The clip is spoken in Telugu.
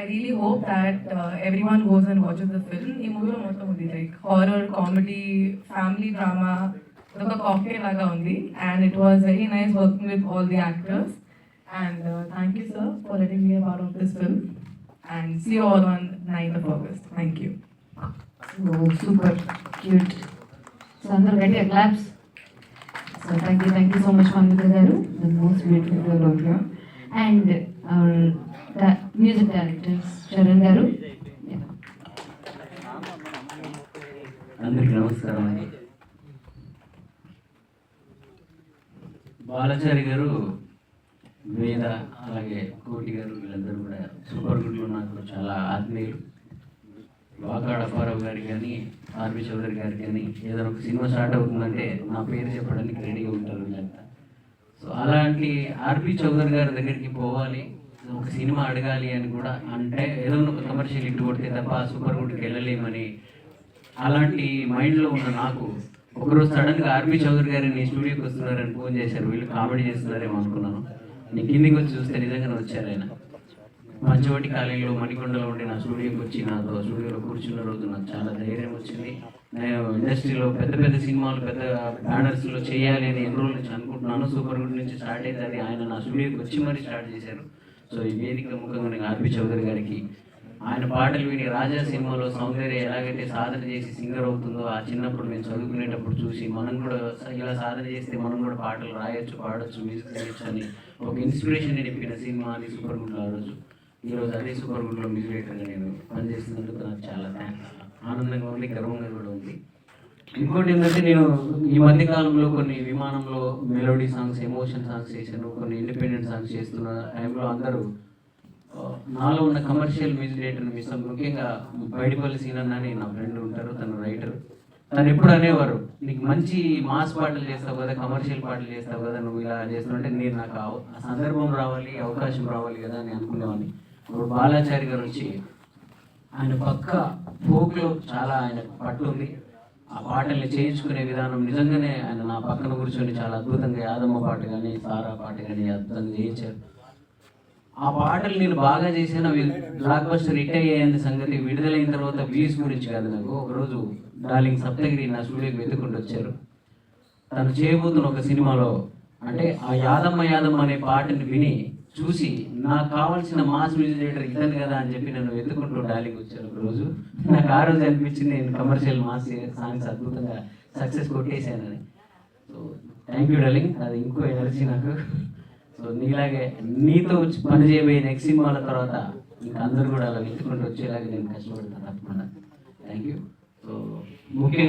I really hope that every one goes and watches the film ఈ మూవీలో మొత్తం ఉంది like horror comedy family drama ఒక కాక్టైల్ లాగా ఉంది. And it was very nice working with all the actors and thank you sir for letting me part of this film and see all on ninth of August thank you super cute so అందరూ గట్టిగా claps so thank you thank you so much Manvitha garu. The most beautiful girl of you and um, music director Charan garu. అందరికి నమస్కారం అండి. బాలాచారి గారు వేద అలాగే కోటి గారు వీళ్ళందరూ కూడా సూపర్ గుడ్లు నాకు చాలా ఆత్మీయులు. వాకాడ అప్పారావు గారికి కానీ ఆర్బి చౌదరి గారికి కానీ ఏదైనా ఒక సినిమా స్టార్ట్ అవుతుందంటే నా పేరు చెప్పడానికి రెడీగా ఉంటారు వీళ్ళంతా. సో అలాంటి ఆర్పి చౌదరి గారి దగ్గరికి పోవాలి. ఒక సినిమా అడగాలి అని కూడా అంటే ఏదో ఒక కమర్షియల్ ఇటు కొడితే తప్ప సూపర్ గుడ్కి వెళ్ళలేమని అలాంటి మైండ్లో ఉన్న నాకు ఒకరోజు సడన్గా ఆర్పి చౌదరి గారు నీ స్టూడియోకి వస్తున్నారని ఫోన్ చేశారు. వీళ్ళు కామెడీ చేస్తున్నారేమో అనుకున్నాను. నీ కిందికి వచ్చి చూస్తే నిజంగానే వచ్చారు ఆయన. మంచవటి కాలేజీలో మణికొండలో ఉండే నా స్టూడియోకి వచ్చి నాతో స్టూడియోలో కూర్చున్న రోజు నాకు చాలా ధైర్యం వచ్చింది. నేను ఇండస్ట్రీలో పెద్ద పెద్ద సినిమాలు పెద్ద బ్యానర్స్లో చేయాలి అని ఎన్ని రోజుల నుంచి అనుకుంటున్నాను సూపర్ గుడ్ నుంచి స్టార్ట్ అయితే ఆయన నా స్టూడియోకి వచ్చి మరీ స్టార్ట్ చేశారు. సో ఈ వేదిక ముఖంగా నేను ఆర్పి చౌదరి గారికి ఆయన పాటలు విని రాజా సినిమాలో సౌందర్య ఎలాగైతే సాధన చేసి సింగర్ అవుతుందో ఆ చిన్నప్పుడు మేము చదువుకునేటప్పుడు చూసి మనం కూడా ఇలా సాధన చేస్తే మనం కూడా పాటలు రాయొచ్చు పాడొచ్చు మ్యూజిక్ చేయొచ్చు అని ఒక ఇన్స్పిరేషన్ నింపిన సినిమా అని సూపర్ గుడ్లో ఆ రోజు. ఈరోజు అదే సూపర్ గుడ్లో మ్యూజిక్ రైటర్గా నేను పనిచేస్తున్నందుకు నాకు చాలా థ్యాంక్స్ ఆనందంగా ఉంది గర్వంగా కూడా ఉంది. ఇంకోటి ఏంటంటే నేను ఈ మధ్య కాలంలో కొన్ని విమానంలో మెలోడీ సాంగ్స్ ఎమోషన్ సాంగ్స్ చేశాను కొన్ని ఇండిపెండెంట్ సాంగ్స్ చేస్తున్న టైంలో అందరూ నాలో ఉన్న కమర్షియల్ మ్యూజిక్ డైరెక్టర్ని మిస్ ముఖ్యంగా బయటపల్లి సీనన్ అని నా ఫ్రెండ్ ఉంటారు తను రైటర్ తను ఎప్పుడు అనేవారు నీకు మంచి మాస్ పాటలు చేస్తావు కదా కమర్షియల్ పాటలు చేస్తావు కదా నువ్వు ఇలా చేస్తున్నావు అంటే నేను నాకు ఆ- సందర్భం రావాలి అవకాశం రావాలి కదా అని అనుకునేవాడిని. బాలాచారి గారు వచ్చి ఆయన పక్క ఫోక్లో చాలా ఆయన పట్టు ఉంది. ఆ పాటల్ని చేయించుకునే విధానం నిజంగానే ఆయన నా పక్కన కూర్చొని చాలా అద్భుతంగా యాదమ్మ పాట కానీ సారా పాట కానీ అద్భుతంగా చేయించారు. ఆ పాటలు నేను బాగా చేసిన బ్లాక్ బస్టర్ హిట్ అయ్యేంత సంగతి విడుదలైన తర్వాత వ్యూస్ గురించి కాదు నాకు. ఒకరోజు డార్లింగ్ సప్తగిరి నా స్టూడియోకి వెతుకుంటూ వచ్చారు. తను చేయబోతున్న ఒక సినిమాలో అంటే ఆ యాదమ్మ యాదమ్మ అనే పాటని విని చూసి నాకు కావాల్సిన మాస్ మ్యూజిక్ డైరెక్టర్ ఇతను కదా అని చెప్పి నన్ను వెతుకుంటూ డాలికి వచ్చాను ఒక రోజు. నాకు ఆ రోజు అనిపించింది నేను కమర్షియల్ మాస్ సాంగ్స్ అద్భుతంగా సక్సెస్ కొట్టేశానని. సో థ్యాంక్ యూ డార్లింగ్ అది ఇంకో ఎనర్జీ నాకు. సో నీలాగే నీతో వచ్చి పని చేయబోయే నెక్స్ట్ సినిమాల తర్వాత ఇంకా అందరూ కూడా అలా వెతుకుంటూ వచ్చేలాగా నేను కష్టపడతాను తప్పకుండా. థ్యాంక్ యూ సో ముఖ్యంగా